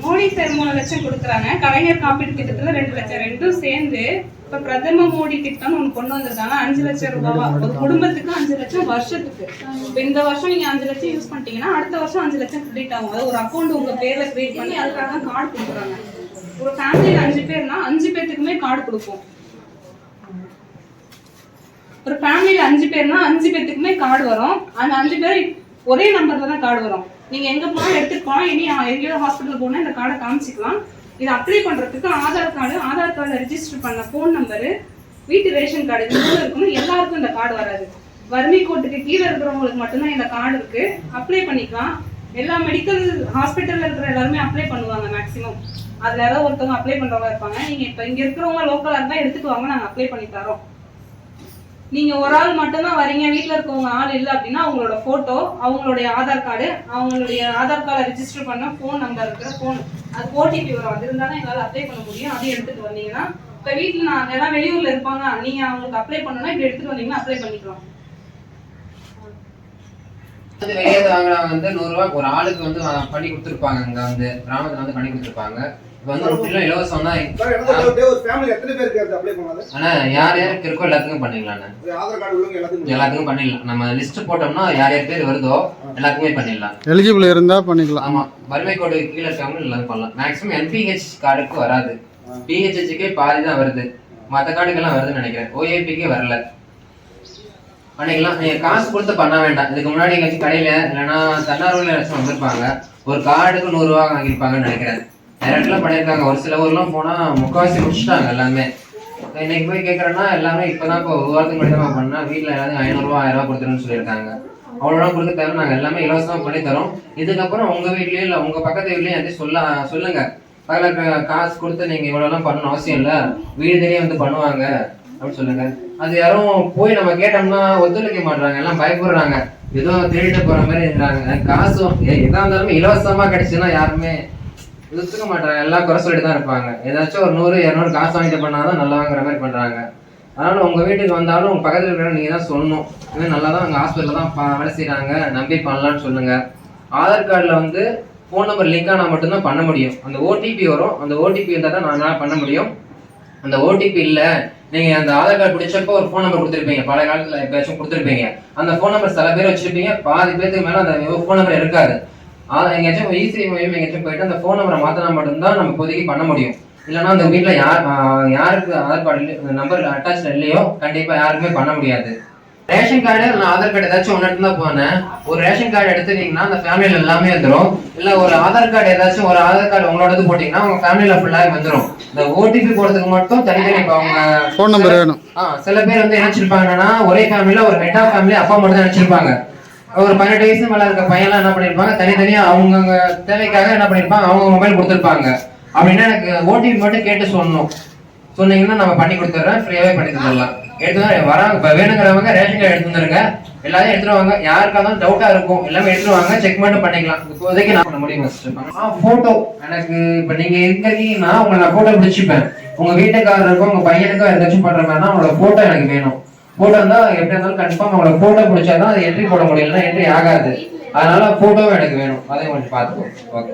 Modi sir மூணு லட்சம் கொடுக்குறாங்க. கலைஞர் காப்பீடு திட்டத்துல ரெண்டு லட்சம். ரெண்டும் சேர்ந்து இப்ப பிரதம மோடி திட்டம் ஒண்ணு கொண்டு வந்திருக்காங்க. அஞ்சு லட்சம் ரூபாவா. ஒரு குடும்பத்துக்கு அஞ்சு லட்சம் வருஷத்துக்கு. இப்ப இந்த வருஷம் நீங்க அஞ்சு லட்சம் யூஸ் பண்ணிட்டீங்கன்னா அடுத்த வருஷம் அஞ்சு லட்சம் கிரெடிட் ஆகும். அதாவது ஒரு அக்கௌண்ட் உங்க பேர்ல கிரியேட் பண்ணி அதுக்காக தான் கார்டு கொடுக்குறாங்க. ஒரு ஃபேமிலியில அஞ்சு பேர்னா அஞ்சு பேர்த்துக்குமே கார்டு கொடுப்போம். ஒரு ஃபேமிலியில அஞ்சு பேர்னா அஞ்சு பேர்த்துக்குமே கார்டு வரும். அந்த அஞ்சு பேர் ஒரே நம்பர்ல தான் கார்டு வரும். நீங்க எங்க போனாலும் எடுத்துக்கலாம். இனி எங்கேயோ ஹாஸ்பிட்டல் போனா இந்த கார்டை காமிச்சிக்கலாம். இதை அப்ளை பண்றதுக்கு Aadhaar card Aadhaar card register பண்ண ஃபோன் நம்பரு வீட்டு ரேஷன் கார்டு இது மூணு இருக்கணும் எல்லாருக்கும் இந்த கார்டு வராது. வறுமை கோட்டுக்கு கீழே இருக்கிறவங்களுக்கு மட்டும்தான் இந்த கார்டு இருக்கு. அப்ளை பண்ணிக்கலாம். எல்லா மெடிக்கல் ஹாஸ்பிட்டல்ல இருக்கிற எல்லாருமே அப்ளை பண்ணுவாங்க மேக்ஸிமம் அதுல ஏதாவது ஒருத்தவங்க அப்ளை பண்றவங்க இருப்பாங்க. நீங்க இப்ப இங்க இருக்கிறவங்க லோக்கலா இருந்தா எடுத்துக்குவாங்க நாங்க அப்ளை பண்ணி தரோம். நீங்க ஒரு ஆள் மட்டும்தான் வரீங்க வீட்டில் இருக்கவங்க ஆள் இல்ல அப்படின்னா அவங்களோட போட்டோ அவங்களுடைய ஆதார் கார்டு அவங்களுடைய ஆதார் கார்டை ரிஜிஸ்டர் பண்ண ஃபோன் நம்பர் இருக்கிற ஃபோன் அது ஓடிபி வரும். அது இருந்தாலும் எங்களால் அப்ளை பண்ண முடியும். அதையும் எடுத்துட்டு வந்தீங்கன்னா இப்ப வீட்டில் நான் எல்லாம் வெளியூர்ல இருப்பாங்க. நீங்க அவங்களுக்கு அப்ளை பண்ணணும்னா இப்படி எடுத்துட்டு வந்தீங்கன்னா அப்ளை பண்ணிக்கலாம். வந்து வெளியே வாங்குறவங்க வந்து நூறுரூவா ஒரு ஆளுக்கு வந்து பண்ணி கொடுத்துருப்பாங்க. இங்க வந்து கிராமத்துல வந்து பண்ணி கொடுத்துருப்பாங்க. வந்து முற்றிலும் இலவசம் தான் ஒரு doubt. ஒரு ஃபேமிலி எத்தனை பேருக்கு அது அப்ளை பண்ணாது ஆனா யார் யாருக்கு இருக்கோ எல்லாத்துக்கும் பண்ணிடலாண்ணே. ஒரு ஆதார் கார்டு உள்ளவங்க எல்லாத்துக்கும் எல்லாத்துக்கும் பண்ணிடலாம். நம்ம லிஸ்ட் போட்டோம்னா யார் யார் பேர் வருதோ எல்லாத்துக்குமே பண்ணிடலாம். எலிஜிபிள் இருந்தால் பண்ணிக்கலாம். ஆமா வறுமை கோடு கீழே இருக்கவங்க எல்லாரும் பண்ணலாம். மேக்ஸிமம் என்பிஹெச் கார்டுக்கு வராது. பிஹெச்ஹெச்சுக்கே பாதி தான் வருது. மற்ற கார்டுக்கெல்லாம் வருதுன்னு நினைக்கிறேன். ஓஏபிக்கே வரல. பண்ணிக்கலாம். நீங்க காசு கொடுத்து பண்ண வேண்டாம். இதுக்கு முன்னாடி எங்கேயாச்சும் கடையில இல்லைன்னா தன்னார்வல வந்திருப்பாங்க. ஒரு கார்டுக்கு நூறு ரூபா வாங்கியிருப்பாங்கன்னு நினைக்கிறேன். நிறைய பண்ணியிருக்காங்க. ஒரு சில ஊர்லாம் போனால் முக்கால்வாசி முடிச்சிட்டாங்க எல்லாமே. இன்னைக்கு போய் கேட்குறேன்னா எல்லாமே இப்பதான் இப்போ ஒரு வாரத்துக்கு முன்னாடி தான் பண்ணால் வீட்டில் எல்லாத்தையும் ஐநூறுரூவா ஆயிரரூவா கொடுத்துருன்னு சொல்லியிருக்காங்க. அவ்வளோலாம் கொடுத்து தரோம் நாங்கள் எல்லாமே இலவசமாக பண்ணி தரோம். இதுக்கப்புறம் உங்கள் வீட்லேயும் இல்லை உங்கள் பக்கத்து வீட்லேயும் எதையும் சொல்ல சொல்லுங்கள் அதில் காசு கொடுத்து நீங்கள் இவ்வளோலாம் பண்ணணும் அவசியம் இல்லை. வீடு தேடியே வந்து பண்ணுவாங்க அப்படின்னு சொல்லுங்க. அது யாரும் போய் நம்ம கேட்டோம்னா ஒத்துழைக்க மாட்றாங்க. எல்லாம் பயப்படுறாங்க. ஏதோ திருட்டு போற மாதிரி இருக்கிறாங்க காசும் எதாக எதா இருந்தாலுமே இலவசமா கிடைச்சுன்னா யாருமே ஒத்துக்க மாட்டாங்க எல்லாம் குறை சொல்லிட்டு தான் இருப்பாங்க. ஏதாச்சும் ஒரு நூறு இரநூறு காசு வாங்கிட்டு பண்ணாதான் நல்லா வாங்குற மாதிரி பண்ணுறாங்க அதனால் உங்கள் வீட்டுக்கு வந்தாலும் உங்கள் பக்கத்தில் இருக்கிற நீங்கள் தான் சொல்லணும். இது நல்லா தான் அங்கே ஹாஸ்பிட்டலில் தான் பா- வேலை செய்கிறாங்க நம்பி பண்ணலான்னு சொல்லுங்கள் ஆதார் கார்டில் வந்து ஃபோன் நம்பர் லிங்க் ஆனால் மட்டும்தான் பண்ண முடியும். அந்த ஓடிபி வரும். அந்த ஓடிபி இருந்தால் தான் நான் பண்ண முடியும். அந்த ஓடிபி இல்லை. நீங்கள் அந்த ஆதார் கார்டு பிடிச்சப்போ ஒரு ஃபோன் நம்பர் கொடுத்துருப்பீங்க. பழைய காலத்தில் எப்பயாச்சும் கொடுத்துருப்பீங்க. அந்த ஃபோன் நம்பர் சில பேர் வச்சுருப்பீங்க. பாதி பேருக்கு மேலே அந்த ஃபோன் நம்பர் இருக்காது. எங்கேயாச்சும் ஈஸி மையம் எங்கேயாச்சும் போயிட்டு அந்த ஃபோன் நம்பரை மாத்தினா மட்டும்தான் நம்ம இப்போதைக்கு பண்ண முடியும். இல்லைன்னா அந்த வீட்ல யார் யாருக்கு ஆதார் கார்டு நம்பர் அட்டாச் இல்லையோ கண்டிப்பா யாருக்குமே பண்ண முடியாது. ரேஷன் கார்டு இல்லை ஆதார் கார்டு ஏதாச்சும் ஒன்று எடுத்து தான் போனேன் ஒரு ரேஷன் கார்டு எடுத்துட்டீங்கன்னா அந்த ஃபேமிலியில எல்லாமே வந்துடும் இல்ல ஒரு ஆதார் கார்டு ஏதாச்சும் ஒரு ஆதார் கார்டு உங்களோடது போட்டீங்கன்னா உங்க ஃபேமிலியில ஃபுல்லாக வந்துடும் இந்த ஓடிபி போடுறதுக்கு மட்டும் தனித்தனி இப்போ அவங்க ஃபோன் நம்பர் வேணும். ஆ சில பேர் வந்து நினைச்சிருப்பாங்கன்னா ஒரே ஃபேமிலில ஒரு ஹெட் ஆஃப் ஃபேமிலி அப்பா மட்டும் தான் நினைச்சிருப்பாங்க. ஒரு பதினெட்டு வயசு மேல இருக்க பையன்லாம் என்ன பண்ணிருப்பாங்க? தனித்தனியா அவங்கவுங்க தேவைக்காக என்ன பண்ணிருப்பாங்க? அவங்க மொபைல் கொடுத்துருப்பாங்க. அப்படின்னா எனக்கு ஓடிபி மட்டும் கேட்டு சொல்லணும் சொன்னீங்கன்னா நம்ம பண்ணி கொடுத்துறேன். ஃப்ரீயாவே பண்ணி தந்துடலாம். எடுத்து வராங்க. இப்போ வேணுங்கிறவங்க ரேஷன் கார்டு எடுத்து வந்துருங்க. எல்லாத்தையும் எடுத்துட்டு வாங்க. யாருக்கா இருந்தாலும் டவுட்டா இருக்கும். எல்லாமே எடுத்துருவாங்க செக் மட்டும் பண்ணிக்கலாம். இப்போதைக்கு நான் பண்ண முடியும் ஆ போட்டோ எனக்கு இப்போ நீங்க இருக்கிறீங்கன்னா உங்களை நான் போட்டோ பிடிச்சிப்பேன். உங்க வீட்டுக்காரருக்கும் உங்க பையனுக்கும் ஏதாச்சும் பண்ற மாதிரினா உங்களோட போட்டோ எனக்கு வேணும். போட்டோ இருந்தா எப்படி இருந்தாலும் கன்ஃபார்ம் உங்களோட போட்டோ பிடிச்சாதான் அது என்ட்ரி போட முடியலன்னா என்ட்ரி ஆகாது. அதனால போட்டோவும் எனக்கு வேணும். அதையும் கொஞ்சம் பார்த்துக்கோ ஓகே